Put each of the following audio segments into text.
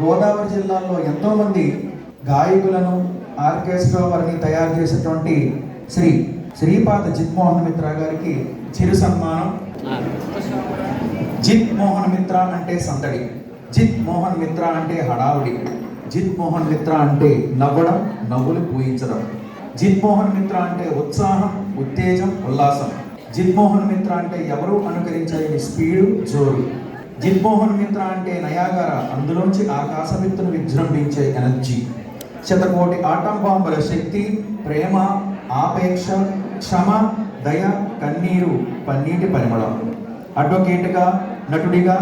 గోదావరి జిల్లాలో ఎంతోమంది గాయకులను ఆర్కెస్ట్రా వారిని తయారు చేసినటువంటి శ్రీ శ్రీపాద జిత్మోహన్ మిత్ర గారికి చిరు సన్మానం. జిత్ మోహన్ మిత్ర అంటే సందడి జిత్ మోహన్ మిత్ర అంటే హడావుడి జిత్ మోహన్ మిత్ర అంటే నవ్వడం నవ్వులు పూయించడం జిత్ మోహన్ మిత్ర అంటే ఉత్సాహం ఉత్తేజం ఉల్లాసం జిత్ మోహన్ మిత్ర అంటే ఎవరు అనుకరించలేని స్పీడు జోరు. జిత్ మోహన్ మిత్ర అంటే నయాగార. అందులోంచి ఆకాశమిత్తును విజృంభించే ఎనర్జీ. శతకోటి ఆటం బాంబుల శక్తి ప్రేమ ఆపేక్ష క్షమ దయ కన్నీరు పన్నీటి పరిమళం. అడ్వకేట్గా నటుడిగా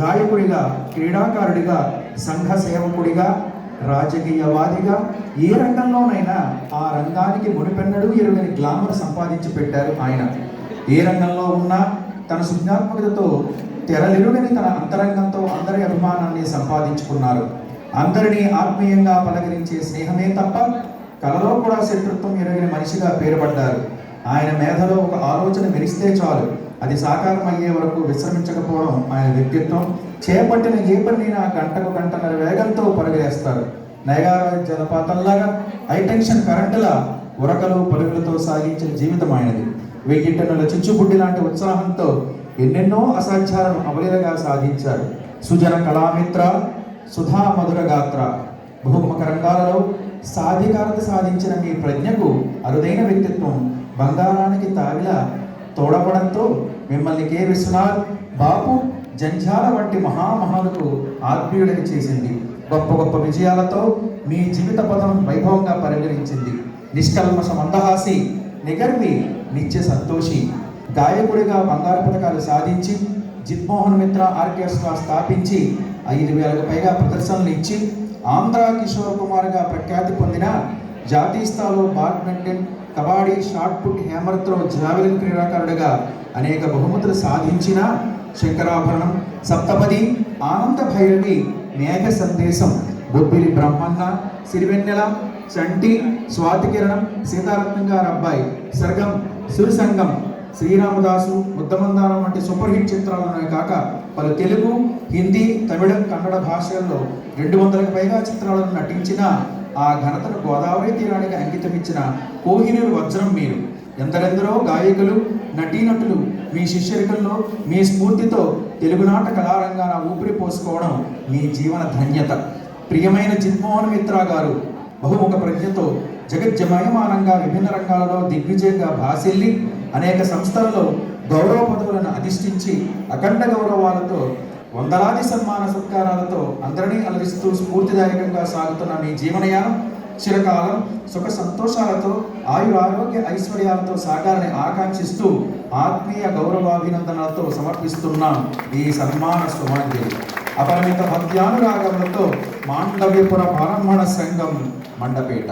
గాయకుడిగా క్రీడాకారుడిగా సంఘ సేవకుడిగా రాజకీయవాదిగా ఏ రంగంలోనైనా ఆ రంగానికి మునిపెన్నడూ ఎరుగని గ్లామర్ సంపాదించి పెట్టారు ఆయన. ఏ రంగంలో ఉన్నా తన సృజనాత్మకతతో తెరలిరుగని తన అంతరంగంతో అందరి అభిమానాన్ని సంపాదించుకున్నారు. అందరినీ ఆత్మీయంగా పలకరించే స్నేహమే తప్ప కలలో కూడా శత్రుత్వం ఎరగిన మనిషిగా పేరుపడ్డారు. ఆయన మేధలో ఒక ఆలోచన మెరిస్తే చాలు. అది సాకారం అయ్యే వరకు విశ్రమించకపోవడం ఆయన వ్యక్తిత్వం. చేపట్టిన ఏ పనినైనా గంటకు గంటన్నర వేగంతో పరుగులేస్తారు నయగార జలపాతంలాగా హైటెన్షన్ కరెంటులా ఉరకలు పరుగులతో సాగించిన జీవితం ఆయనది. వెయ్యి టన్నుల చిచ్చుబుడ్డి లాంటి ఉత్సాహంతో ఎన్నెన్నో అసాధ్యాలను అవలీలగా సాధించారు. సుజన కళామిత్ర సుధా మధుర గాత్ర. బహుముఖ రంగాలలో సాధికారత సాధించిన మీ ప్రజ్ఞకు అరుదైన వ్యక్తిత్వం. బంగారానికి తావిలా తోడపడంతో మిమ్మల్ని కె. విశ్వనాథ్ బాపు జంజాల వంటి మహామహాలకు ఆత్మీయుడిని చేసింది. గొప్ప గొప్ప విజయాలతో మీ జీవిత పదం వైభవంగా పరిగణించింది నిష్కల్మష మందహాసి నిగర్వి నిత్య సంతోషి. గాయకుడిగా బంగారు పథకాలు సాధించి జిత్మోహన్ మిత్ర ఆర్కెస్ట్రా స్థాపించి ఐదు వేలకు పైగా ప్రదర్శనలు ఇచ్చి ఆంధ్ర కిషోర్ కుమార్గా ప్రఖ్యాతి పొందిన జాతీయ స్థాయిలో badminton kabaddi shot put hammer throw javelin క్రీడాకారుడిగా అనేక బహుమతులు సాధించిన శంకరాభరణం సప్తపది ఆనంద భైరవి మేఘ సందేశం బొబ్బిలి బ్రహ్మన్న సిరివెన్నెల చంటి స్వాతికిరణం సీతారత్నం గారు అబ్బాయి సర్గం సురసంగం శ్రీరామదాసు ముద్దమందారం వంటి సూపర్ హిట్ చిత్రాలనే కాక పలు తెలుగు హిందీ తమిళం కన్నడ భాషల్లో రెండు వందలకు పైగా చిత్రాలను నటించిన ఆ ఘనతను గోదావరి తీరానికి అంకితమిచ్చిన కోహినూరు వజ్రం మీరు. ఎందరెందరో గాయకులు నటీనటులు మీ శిష్యరికల్లో మీ స్ఫూర్తితో తెలుగునాట కళారంగాన ఊపిరి పోసుకోవడం మీ జీవన ధన్యత. ప్రియమైన జిన్మోహన్ మిత్రా గారు బహుముఖ ప్రజ్ఞతో జగజ్జమయమానంగా విభిన్న రంగాలలో దిగ్విజయంగా భాసిల్లి అనేక సంస్థలలో గౌరవ పదవులను అధిష్ఠించి అఖండ గౌరవాలతో వందలాది సన్మాన సత్కారాలతో అందరినీ అలరిస్తూ స్ఫూర్తిదాయకంగా సాగుతున్న మీ జీవనయానం చిరకాలం సుఖ సంతోషాలతో ఆయు ఆరోగ్య ఐశ్వర్యాలతో సాగాలని ఆకాంక్షిస్తూ ఆత్మీయ గౌరవాభినందనలతో సమర్పిస్తున్నాం ఈ సన్మాన సుమాంజలి అపరిమిత భక్త్యానురాగములతో మాండవ్యపుర బ్రాహ్మణ సంఘం మండపేట.